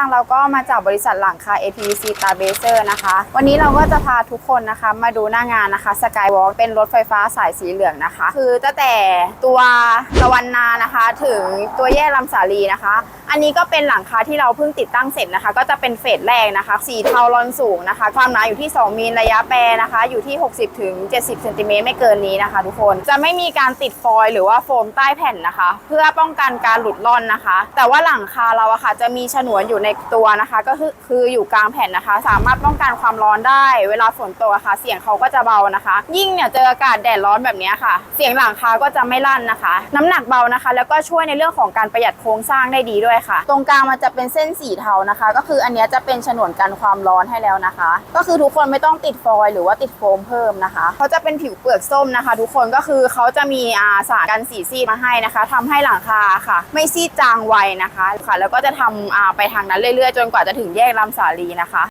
างเราก็มาจากบริษัทหลังคา APC t a r b a s e r นะคะ วันนี้เราก็จะพาทุกคนนะคะมาดูหน้างานนะคะ Skywalk เป็นรถไฟฟ้าสายสีเหลืองนะคะ คือตั้งแต่ตัวตะวันนานะคะ ถึงตัวแยกลำสาลีนะคะ อันนี้ก็เป็นหลังคาที่เราเพิ่งติดตั้งเสร็จนะคะ ก็จะเป็นเฟสแรกนะคะ สีเทาลอนสูงนะคะ ความหนาอยู่ที่ 2มิลระยะแปรนะคะ อยู่ที่ 60ถึง70เซนติเมตรไม่เกินนี้นะคะ ทุกคนจะไม่มีการติดฟอยล์หรือว่าโฟมใต้แผ่นนะคะ เพื่อป้องกันการหลุดร่อนนะคะ แต่ว่าหลังคาเราอะค่ะจะมีฉนวนอยู่ในตัวนะคะ ก็คือคืออยู่กลางแผ่นนะคะ สามารถป้องกันความร้อนได้ เวลาฝนตกอะค่ะ เสียงเขาก็จะเบานะคะ ยิ่งเนี่ยเจออากาศแดดร้อนแบบนี้ค่ะ เสียงหลังคาก็จะไม่ลั่นนะคะ น้ำหนักเบานะคะ แล้วก็ช่วยในเรื่องของการประหยัดโครงสร้างได้ดีด้วยค่ะ ตรงกลางมันจะเป็นเส้นสีเทานะคะ ก็คืออันนี้จะเป็นฉนวนกันความร้อนให้แล้วนะคะ ก็คือทุกคนไม่ต้องติดฟอยล์หรือว่าติดโฟมเพิ่มนะคะเขาจะเป็นผิวเปลือกส้มนะคะ ทุกคนก็คือเขาจะมีอาสารกันสีซีดมาให้นะคะทำให้หลังคาค่ะ ไม่ซีดจางไวนะคะค่ะ แล้วก็จะทำไปทางนั้นเรื่อยๆ จนกว่าจะถึงแยกลำสาลีนะคะ